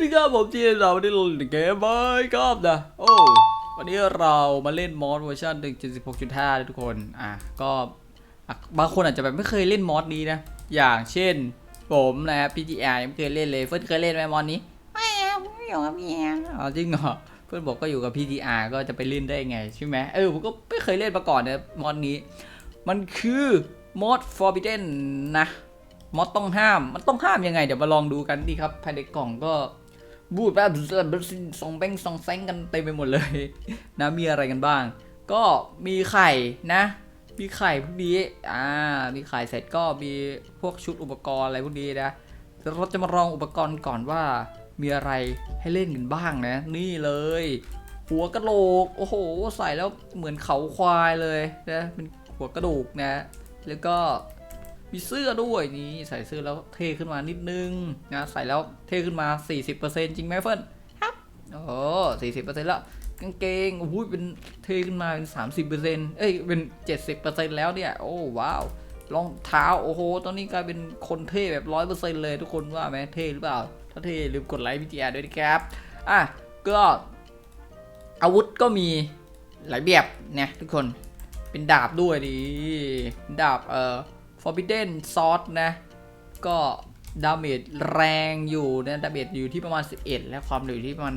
วัสดีครับผมจีนเราได้ลงเกมไมครับนะโอ้วันนี้เรามาเล่นมอสเวอร์ชัน1.16.5ทุกคนอะก็บางคนอาจจะแบบไม่เคยเล่นมอสนี้นะ อย่างเช่น ผมนะครับ PTR ไม่เคยเล่นเลยเฟิร์นเคยเล่นไหมมอสนี้ไม่เอาผมไม่อยู่กับพี่แอนอ๋อจริงเหรอเพื่อนบอกก็อยู่กับ PTR ก็จะไปเล่นได้ไงใช่ไหมเออผมก็ไม่เคยเล่นมาก่อนนะมอดนี้ มันคือมอด Forbidden นะมอดต้องห้าม มันต้องห้ามยังไง เดี๋ยวมาลองดูกันดีครับ ภายในกล่องก็ บูดแบบสองแป้งสองแซงกันเต็มไปหมดเลยนะมีอะไรกันบ้าง ก็มีไข่นะ มีไข่พวกนี้อ่ามีไข่เสร็จก็มีพวกชุดอุปกรณ์อะไรพวกนี้นะเราจะมาลองอุปกรณ์ก่อนว่ามีอะไรให้เล่นกันบ้างนะ นี่เลย หัวกระโหลกโอ้โห ใส่แล้วเหมือนเขาควายเลยนะเป็นหัวกระดูกนะ แล้วก็ มีเสื้อด้วยนี่ใส่เสื้อแล้วเท่ขึ้นมานิดนึงนะใส่แล้วเท่ขึ้นมา 40%จริงไหมเฟิร์นครับโอ้สี่สิบเปอร์เซ็นต์ล้วกางเกงโอ้โหเป็นเท่ขึ้นมาเป็น30%เปอร์เซ็นต์เอ้ยเป็น70%แล้วเนี่ยโอ้ว้าวรองเท้าโอ้โหตอนนี้กลายเป็นคนเท่แบบร้อยเปอร์เซ็นต์เลยทุกคนว่าไหมเท่หรือเปล่า ถ้าเท่อย่าลืมกดไลค์พีจีอด้วยนะครับอะก็อาวุธก็มีหลายแบบเนี่ยทุกคนเป็นดาบด้วยดีดาบเอ่อ forbidden sword นะ ก็ดาเมจแรงอยู่นะดาเมจอยู่ที่ประมาณ 11 และความเร็วอยู่ที่ประมาณ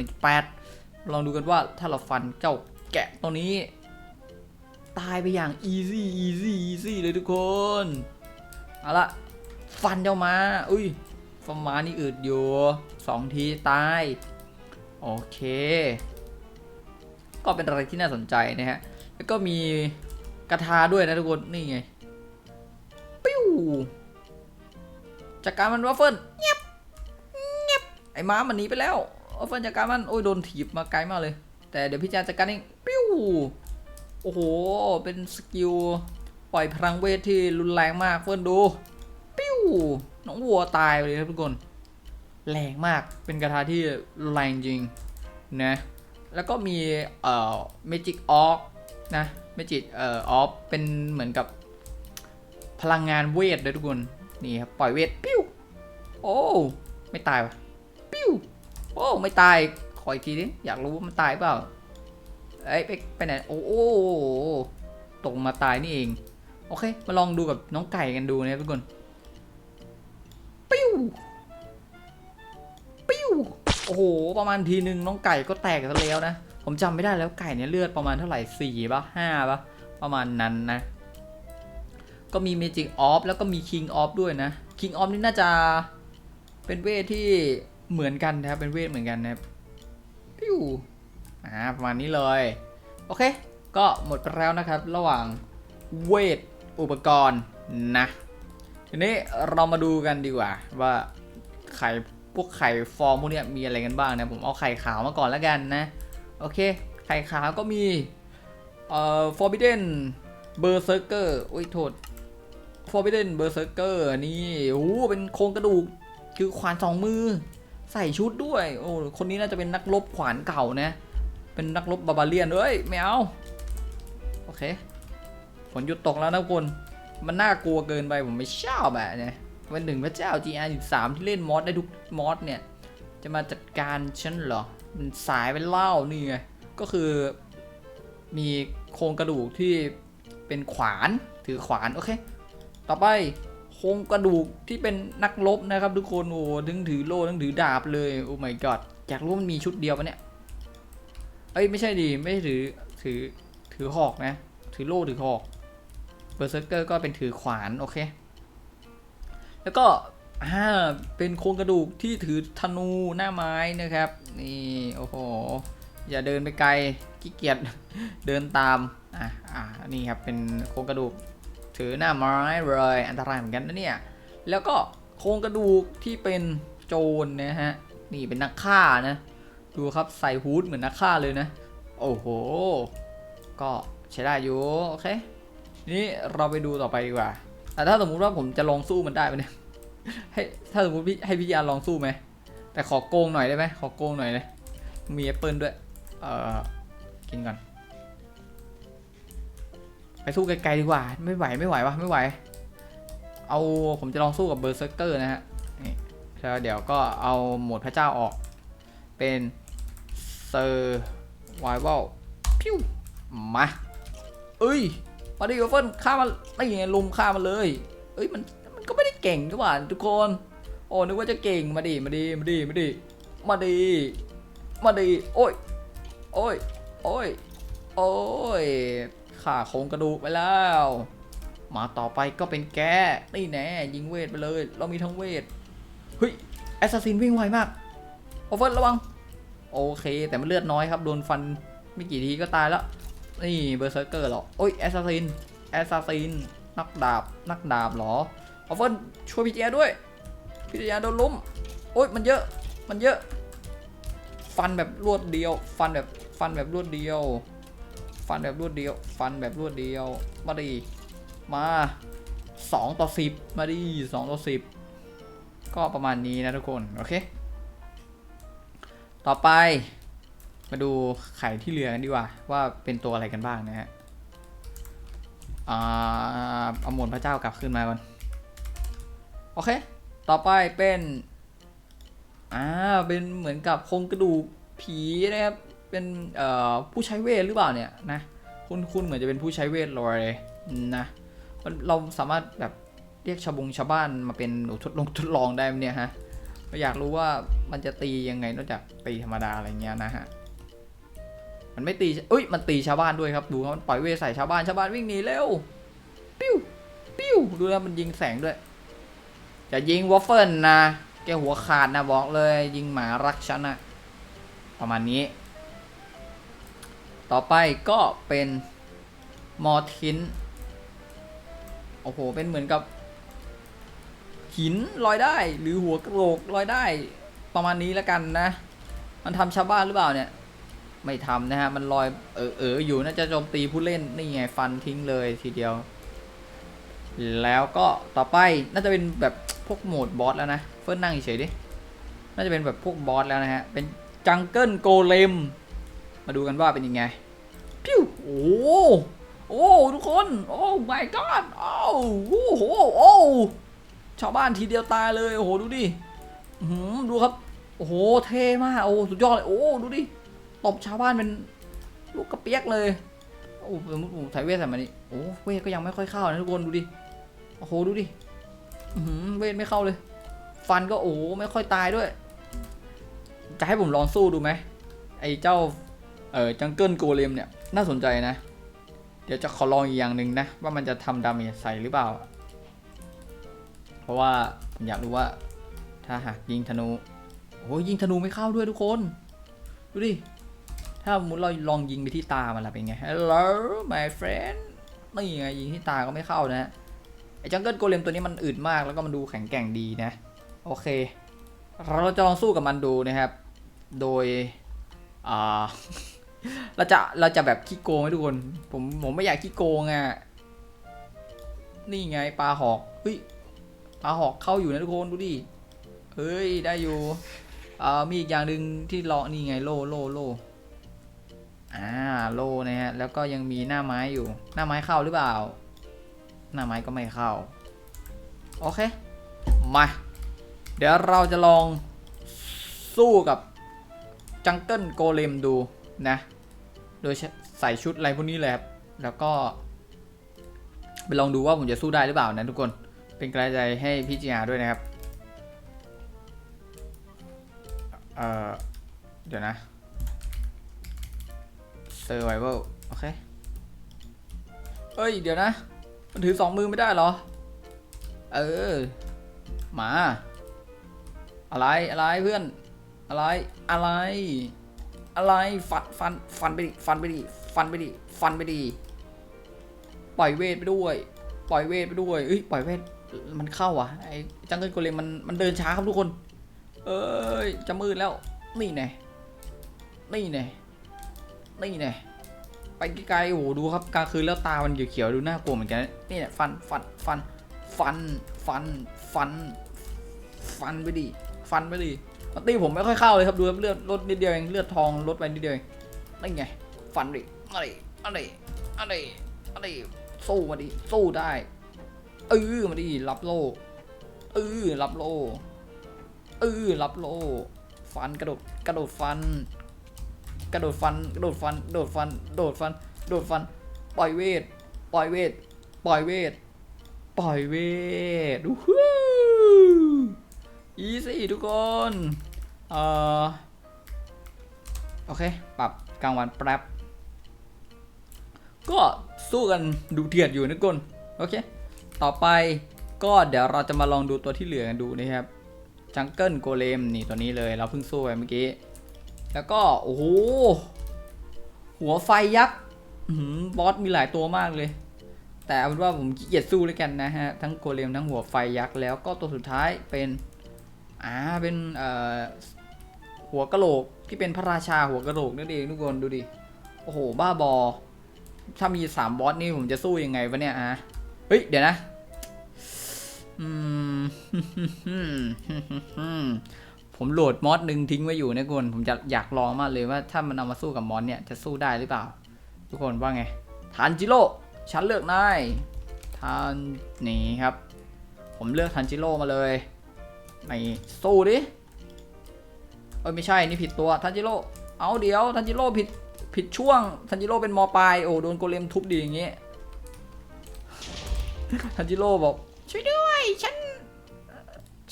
1.8 ลองดูกันว่าถ้าเราฟันเจ้าแกะตัวนี้ ตายไปอย่าง easy easy easy เลยทุกคน เอาละฟันเจ้ามา อุ้ยฟันมานี่อืดอยู่สองทีตาย โอเค ก็เป็นอะไรที่น่าสนใจนะฮะ แล้วก็มีกระทาด้วยนะทุกคน นี่ไง จัดการมันวัฟเฟิลเงียบเงียบไอ้ม้ามันหนีไปแล้ววัฟเฟิลจัดการมันโอ้ยโดนถีบมาไกลมากเลย แต่เดี๋ยวพี่จาจัดการเองปิ้วโอ้โห เป็นสกิลปล่อยพลังเวทที่รุนแรงมากเฟิลดูปิ้วน้องวัวตายไปเลยครับทุกคน แรงมากเป็นกระทาที่แรงจริงนะแล้วก็มีเอ่อ Magic Orb นะ Magic เอ่อ Orb เป็นเหมือนกับ พลังงานเวทเลยทุกคน นี่ครับปล่อยเวทปิ้ว โอ้ ไม่ตายวะปิ้ว โอ้ ไม่ตาย ขออีกทีดิ อยากรู้ว่ามันตายเปล่า เอ้ยไปไปไหน โอ้โอ้ตกมาตายนี่เอง โอเค มาลองดูกับน้องไก่กันดูนะครับทุกคน ปิ้ว ปิ้ว โอ้โห ประมาณทีนึงน้องไก่ก็แตกซะแล้วนะ ผมจำไม่ได้แล้วไก่เนี่ยเลือดประมาณเท่าไหร่สี่ปะห้าปะประมาณนั้นนะ ก็มี Magic Off แล้วก็มี King Off ด้วยนะ King Off นี่น่าจะเป็นเวทที่เหมือนกันนะครับ เป็นเวทเหมือนกันนะครับพิวอ่าประมาณนี้เลย โอเค ก็หมดไปแล้วนะครับ ระหว่างเวทอุปกรณ์นะ ทีนี้เรามาดูกันดีกว่า ว่าไข่พวกไข่ฟองพวกนี้มีอะไรกันบ้างนะผมเอาไข่ขาวมาก่อนแล้วกันนะ โอเค ไข่ขาวก็มีเอ่อ forbidden berserker โอ้ยโทษ forbidden berserker นี่โอ้เป็นโครงกระดูกคือขวานสองมือ ใส่ชุดด้วย โอ้คนนี้น่าจะเป็นนักรบขวานเก่านะ เป็นนักรบบาบาเลียนเอ้ยไม่เอาโอเคฝนหยุดตกแล้วนะคน มันน่ากลัวเกินไปผมไม่ชอบแบบเนี่ยวันหนึ่งพระเจ้า GR 13ที่เล่นมอสได้ทุกมอสเนี่ย จะมาจัดการฉันเหรอ มันสายเป็นเล่านี่ไง ก็คือมีโครงกระดูกที่เป็นขวานถือขวาน โอเค ต่อไปโครงกระดูกที่เป็นนักรบนะครับ ทุกคนโอ้ทั้งถือโล่ทั้งถือดาบเลยโอ้ my god อยากรู้มันมีชุดเดียวปะเนี่ยเอ้ยไม่ใช่ดิไม่ถือถือถือหอกนะ ถือโล่ถือหอกเบอร์เซอร์เกอร์ก็เป็นถือขวานโอเค แล้วก็อ่าเป็นโครงกระดูกที่ถือธนูหน้าไม้นะครับ นี่โอ้โหอย่าเดินไปไกลขี้เกียจเดินตามอะอ่านี่ครับเป็นโครงกระดูก ถือหน้าไม้เลยอันตรายเหมือนกันนะเนี่ย แล้วก็โครงกระดูกที่เป็นโจรนะฮะ นี่เป็นนักฆ่านะ ดูครับใส่ฮูดเหมือนนักฆ่าเลยนะ โอ้โห ก็ใช้ได้อยู่โอเค นี่เราไปดูต่อไปดีกว่าแต่ถ้าสมมุติว่าผมจะลองสู้มันได้ไหมเนี่ย ให้ถ้าสมมติพี่ให้พี่ยาลองสู้ไหม แต่ขอโกงหน่อยได้ไหมขอโกงหน่อยเลยมีแอปเปิลด้วย เออกินก่อน ไปสู้ไกลๆดีกว่า ไม่ไหวไม่ไหววะไม่ไหว เอาผมจะลองสู้กับเบอร์เซอร์เกอร์นะฮะนี่แล้วเดี๋ยวก็เอาหมดพระเจ้าออก เป็นเซอร์ไวเวลพิวมาเอ้ยมาดิวัฟเฟิลฆ่ามันไม่ไงลุมฆ่ามันเลย เอ้ยมันมันก็ไม่ได้เก่งทุกว่าทุกคน โอ้นึกว่าจะเก่งมาดิมาดิมาดิมาดิมาดิมาดิโอ้ยโอ้ยโอ้ยโอ้ย ขาโครงกระดูกไปแล้ว มาต่อไปก็เป็นแกนี่แน่ยิงเวทไปเลย เรามีทั้งเวทเฮ้ยแอสซัสซินวิ่งไวมากโอเฟิร์ระวัง โอเค แต่มันเลือดน้อยครับ โดนฟันไม่กี่ทีก็ตายแล้ว นี่เบอร์เซอร์เกอร์หรอ โอ้ยแอสซัสซินแอสซัสซินนักดาบ นักดาบเหรอโอเฟิร์ช่วยพี่เจด้วย พี่เจโดนล้ม โอ้ยมันเยอะ มันเยอะ ฟันแบบรวดเดียว ฟันแบบฟันแบบรวดเดียว ฟันแบบรวดเดียว ฟันแบบรวดเดียว มาดีมา2ต่อ10มาดิ2ต่อ10ก็ประมาณนี้นะทุกคน โอเค ต่อไป มาดูไข่ที่เหลือกันดีกว่า ว่าเป็นตัวอะไรกันบ้างนะฮะอ่าเอาหมวดพระเจ้ากลับขึ้นมาก่อน โอเค ต่อไปเป็น อ่า เป็นเหมือนกับโครงกระดูกผีนะครับ เป็นผู้ใช้เวทหรือเปล่าเนี่ยนะคุณคุณเหมือนจะเป็นผู้ใช้เวทเลยนะมันเราสามารถแบบเรียกชาวบงชาวบ้านมาเป็นหนูทดลองทดลองได้เนี่ยฮะก็อยากรู้ว่ามันจะตียังไงนอกจากตีธรรมดาอะไรเงี้ยนะฮะมันไม่ตีเอ้ยมันตีชาวบ้านด้วยครับดูครับมันปล่อยเวทใส่ชาวบ้านชาวบ้านวิ่งหนีเร็วปิ้วปิ้วดูแล้วมันยิงแสงด้วยจะยิงวอฟเฟิลนะแกหัวขาดนะบอกเลยยิงหมารักฉันนะประมาณนี้ ต่อไปก็เป็นมอทินโอ้โห เป็นเหมือนกับ หินลอยได้หรือหัวกระโหลกลอยได้ประมาณนี้แล้วกันนะ มันทำชาวบ้านหรือเปล่าเนี่ย ไม่ทำนะฮะ มันลอยเออเอออยู่น่าจะโจมตีผู้เล่นนี่ไงฟันทิ้งเลยทีเดียว แล้วก็ต่อไปน่าจะเป็นแบบพวกโหมดบอสแล้วนะ เฟิร์นนั่งเฉยดิ น่าจะเป็นแบบพวกบอสแล้วนะฮะ เป็นจังเกิลโกเลม มาดูกันว่าเป็นยังไง โอ้โหโอ้ทุกคน โอ้ my god โอ้โหโอ้ชาวบ้านทีเดียวตายเลยโอ้โหดูดิหือดูครับ โอ้โหเท่มากโอ้สุดยอดเลยโอ้ดูดิตบชาวบ้านเป็นลูกกระเปียกเลยโอ้สมผมใช้เวทใส่มานี่โอ้เวทก็ยังไม่ค่อยเข้านะทุกคนดูดิโอ้โหดูดิหือเวทไม่เข้าเลย ฟันก็โอ้ไม่ค่อยตายด้วย จะให้ผมลองสู้ดูไหมไอ้เจ้าเออจังเกิลโกเลมเนี่ย น่าสนใจนะ เดี๋ยวจะขอลองอีกอย่างหนึ่งนะ ว่ามันจะทำดาเมจใส่หรือเปล่า เพราะว่าผมอยากรู้ว่า ถ้าหากยิงธนูโอ้ยยิงธนูไม่เข้าด้วยทุกคน ดูดิ ถ้ามมติเราลองยิงไปที่ตามันล่ะเป็นไง Hello my friend นี่ไงยิงที่ตาก็ไม่เข้านะไอ้จังเกิลโกเลมตัวนี้มันอึดมากแล้วก็มันดูแข็งแกร่งดีนะ โอเค เราจะลองสู้กับมันดูนะครับ โดยอ่า เราจะเราจะแบบขี้โกงไหมทุกคน ผมผมไม่อยากขี้โกงอะ นี่ไงปลาหอกเฮ้ยปลาหอกเข้าอยู่นะทุกคนดูดิเฮ้ยได้อยู่อ่ามีอีกอย่างหนึ่งที่เลาะนี่ไงโลโลโลอ่าโลนะฮะแล้วก็ยังมีหน้าไม้อยู่ หน้าไม้เข้าหรือเปล่า หน้าไม้ก็ไม่เข้าโอเคมาเดี๋ยวเราจะลองสู้กับจังเกิลโกเลมดูนะ โดยใส่ชุดอะไรพวกนี้เลยครับแล้วก็ ไปลองดูว่าผมจะสู้ได้หรือเปล่านะทุกคน เป็นกำลังใจให้พี่จีอาด้วยนะครับ เอ่อ เดี๋ยวนะ survival โอเค เอ้ย เดี๋ยวนะ มันถือสองมือไม่ได้เหรอ เออ มา อะไร อะไรเพื่อน อะไร อะไร อะไรฟันฟันฟันไปดิฟันไปดิฟันไปดิฟันไปดิปล่อยเวทไปด้วย ปล่อยเวทไปด้วยเอ้ยปล่อยเวทมันเข้าอะไอ้จังเกิลโกเลมมันมันเดินช้าครับทุกคน เอ้ยจะมืดแล้วนี่แน่นี่แน่นี่แน่ไปไกลๆโอ้โหดูครับกลางคืนแล้วตามันเขียวๆดูน่ากลัวเหมือนกันนี่แหละฟันฟันฟันฟันฟันฟันฟันไปดิฟันไปดิ ตีผมไม่ค่อยเข้าเลยครับดูครับเลือดลดนิดเดียวเองเลือดทองลดไปนิดเดียวเองนั่นไงฟันดิอะไรอะไรอะไรอะไรสู้มาดิสู้ได้เออมาดิรับโลเออรับโลเออรับโลฟันกระโดดกระโดดฟัน กระโดดฟันกระโดดฟันโดดฟันโดดฟันโดดฟัน ปล่อยเวทปล่อยเวทปล่อยเวทปล่อยเวทดูฮู้ อีซี่ทุกคน เอ่อ โอเค ปรับกลางวันแป๊บ ก็สู้กันดูเดือดอยู่นะทุกคนโอเค ต่อไปก็เดี๋ยวเราจะมาลองดูตัวที่เหลือกันดูนะครับ จังเกิลโกเลมนี่ตัวนี้เลย เราเพิ่งสู้ไปเมื่อกี้ แล้วก็ โอ้โห หัวไฟยักษ์บอสมีหลายตัวมากเลยแต่เอาเป็นว่าผมขี้เกียจสู้เลยกันนะฮะ ทั้งโกเลมทั้งหัวไฟยักษ์แล้วก็ตัวสุดท้ายเป็น อ่าเป็นเอ่อหัวกะโหลกที่เป็นพระราชาหัวกะโหลกนั่นเองทุกคนดูดิโอ้โหบ้าบอ ถ้ามีสามบอสนี่ผมจะสู้ยังไงวะเนี่ยฮะเฮ้ยเดี๋ยวนะผมโหลดมอดหนึ่งทิ้งไว้อยู่นะคุณผมจะอยากลองมากเลยว่าถ้ามันเอามาสู้กับมอสเนี่ยจะสู้ได้หรือเปล่า ทุกคนว่าไงทันจิโร่ฉันเลือกนายทันนี่ครับ ผมเลือกทันจิโร่มาเลย ไม่สู้ดิเอ้ยไม่ใช่นี่ผิดตัวทันจิโร่เอาเดี๋ยวทันจิโร่ผิดผิดช่วงทันจิโร่เป็นมอปลายโอ้โดนโกเลมทุบดีอย่างงี้ทันจิโร่บอกช่วยด้วยฉัน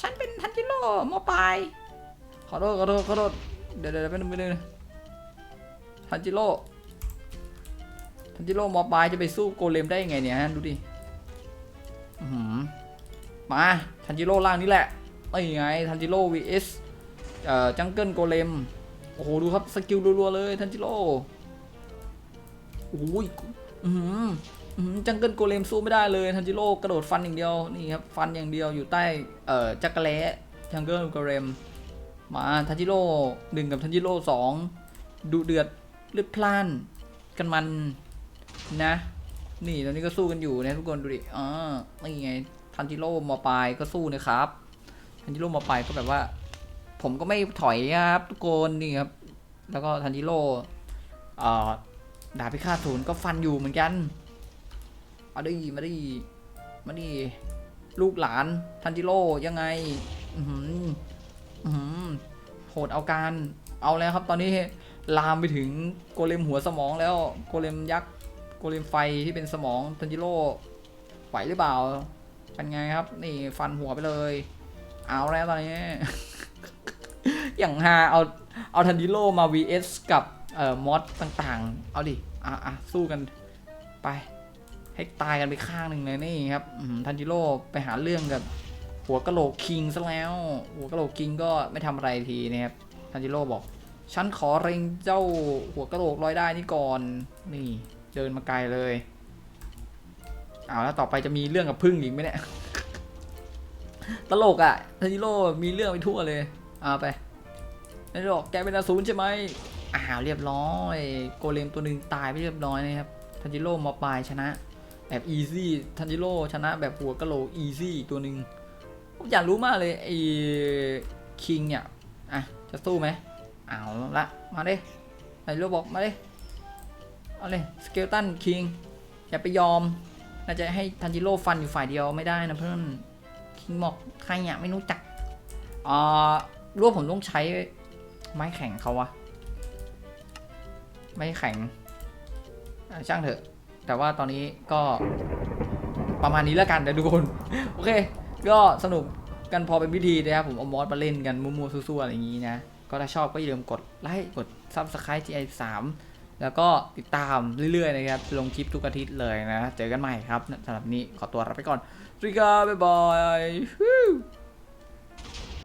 ฉันเป็นทันจิโร่มอปลายขอโทษขอโทษขอโทษเดี๋ยวเดี๋ยวไปบนึงไปนึงทันจิโร่ทันจิโร่มอปลายจะไปสู้โกเลมได้ยังไงเนี่ยฮะดูดิมาทันจิโร่ล่างนี่แหละ ไอ้ไงทันจิโร่ vs เอ่อจังเกิลโกเลมโอ้โหดูครับสกิลรัวๆเลยทันจิโร่โอ้ยอือหืออื้อหือจังเกิลโกเลมสู้ไม่ได้เลยทันจิโร่กระโดดฟันอย่างเดียวนี่ครับฟันอย่างเดียวอยู่ใต้เอ่อจักรแล้จังเกิลโกเลมมาทันจิโร่หนึ่งกับทันจิโร่สองดูเดือดเลือดพล่านกันมันนะ นี่ตอนนี้ก็สู้กันอยู่นะทุกคนดูดิอ่านี่ไงทันจิโร่มอปลายก็สู้นะครับ ทันจิโร่มอปก็แบบว่า ผมก็ไม่ถอยครับทุกคนนี่ครับ แล้วก็ทันจิโร่ดาบพิฆาตศูนย์ก็ฟันอยู่เหมือนกันมาดิมาดิมาดิลูกหลานทันจิโร่ยังไง อือหืออืมโหดเอาการ เอาแล้วครับ ตอนนี้ลามไปถึงโกเลมหัวสมองแล้วโกเลมยักษ์โกเลมไฟที่เป็นสมองทันจิโร่ไหวหรือเปล่าเป็นไงครับ นี่ฟันหัวไปเลย เอาแล้วตอนนี้ อย่างฮาเอาเอาทันจิโร่มา vs กับเอ่อมอสต่างๆ เอาดิ อะอะสู้กันไป ให้ตายกันไปข้างหนึ่งเลยนี่ครับทันจิโร่ไปหาเรื่องกับหัวกะโหลกคิงซะแล้ว หัวกะโหลกคิงก็ไม่ทำอะไรทีนะครับทันจิโร่บอกฉันขอเร็งเจ้าหัวกะโหลกลอยได้นี่ก่อนนี่ เดินมาไกลเลย เอาแล้วต่อไปจะมีเรื่องกับพึ่งอีกไหมเนี่ย ตลกอะ่ะทันจิโร่มีเรื่องไปทั่วเลยเอาไปทันิโร่แกเป็นอสูรใช่ไหมอ้าวเรียบร้อย โกเลมตัวหนึ่งตายไปเรียบร้อยนะครับทันจิโร่มาปลายชนะ แบบอีซี่ทันจิโร่ชนะแบบหัวกะโหลกอีซี่ตัวหนึ่งผมอยากรู้มากเลยไอ้คิงเนี่ยอะจะสู้ไหมเอาละมาดิไอ้โรบอกมาดิเอาเลยสเกลตันคิงอย่าไปยอมน่าจะให้ทันจิโร่ฟันอยู่ฝ่ายเดียวไม่ได้นะเพื่อน งบอกใครอะไม่รู้จักอ่ารู้ว่าผมต้องใช้ไม้แข็งเขาวะไม่แข็งช่างเถอะ แต่ว่าตอนนี้ก็ประมาณนี้แล้วกันนะทุกคน โอเค ก็สนุกกันพอเป็นพิธีนะครับผมเอามอสมาเล่นกันมัวๆซั่วๆอะไรอย่างนี้นะ ก็ถ้าชอบก็อย่าลืมกดไลค์กด Subscribe GI 3 แล้วก็ติดตามเรื่อยๆนะครับ ลงคลิปทุกอาทิตย์เลยนะ เจอกันใหม่ครับสำหรับนี้ขอตัวลาไปก่อนสวัสดีครับบ๊ายบาย